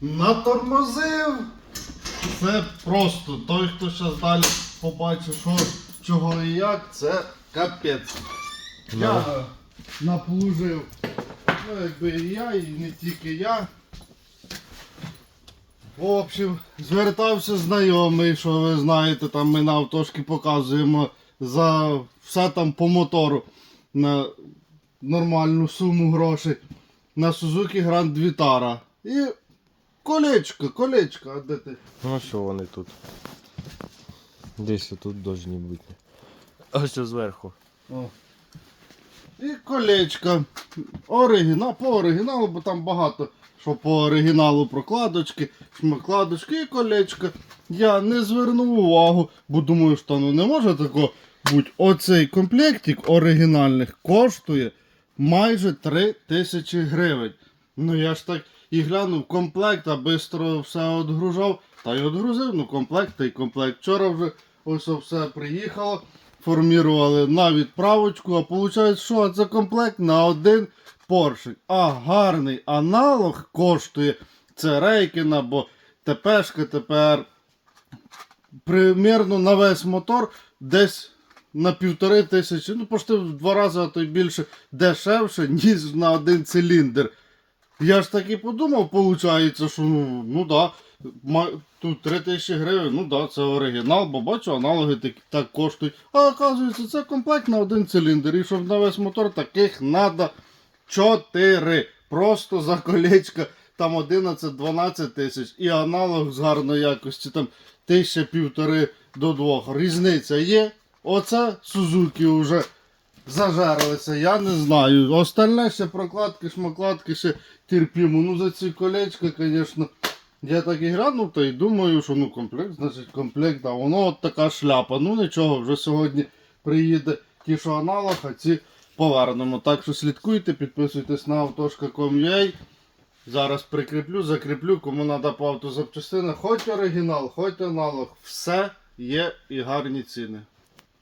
Натормозив. Це просто той, хто зараз далі побачить, що, чого і як, це капець. Я наплужив. Ну, якби і я, і не тільки я. В общем, звертався знайомий, що ви знаєте, там ми на автошки показуємо за все там по мотору на нормальну суму грошей на Suzuki Grand Vitara. І колечко, колечко, а де ти? Ну що вони тут? Десь тут должні бути. Ось зверху. О. І колечко. Оригінал, по оригіналу, бо там багато що по оригіналу прокладочки, шмакладочки і колечко. Я не звернув увагу, бо думаю, що ну не може такого бути. Оцей комплектик оригінальних коштує майже 3 тисячі гривень. Ну я ж так і глянув комплект, а швидко все відгружав. Та й відгрузив, ну комплект та й комплект. Вчора вже ось все приїхало формірували на відправочку, а виходить, що це комплект на один поршень. А гарний аналог коштує це Рейкіна, бо ТПшка тепер примірно на весь мотор десь на півтори тисячі, ну почти в два рази, а то й більше дешевше, ніж на один циліндр. Я ж так і подумав, виходить, що ну, ну да, тут 3 тисячі гривень, ну да, це оригінал, бо бачу, аналоги так, так коштують. А оказується, це комплект на один циліндр. І щоб на весь мотор таких треба 4. Просто за колечко там 11-12 тисяч. І аналог з гарної якості там тисяча півтори до двох. Різниця є. Оце Сузуки вже зажарилися, я не знаю. Остальне ще прокладки, шмакладки ще терпімо. Ну за ці колечка, звісно, я так і глянув, та й думаю, що ну комплект, значить комплект, а воно от така шляпа. Ну нічого, вже сьогодні приїде ті, що аналог, а ці повернемо. Так що слідкуйте, підписуйтесь на autoшка.com.ua. Зараз прикріплю, закріплю, кому треба по автозапчастинах, хоч оригінал, хоч аналог, все є і гарні ціни.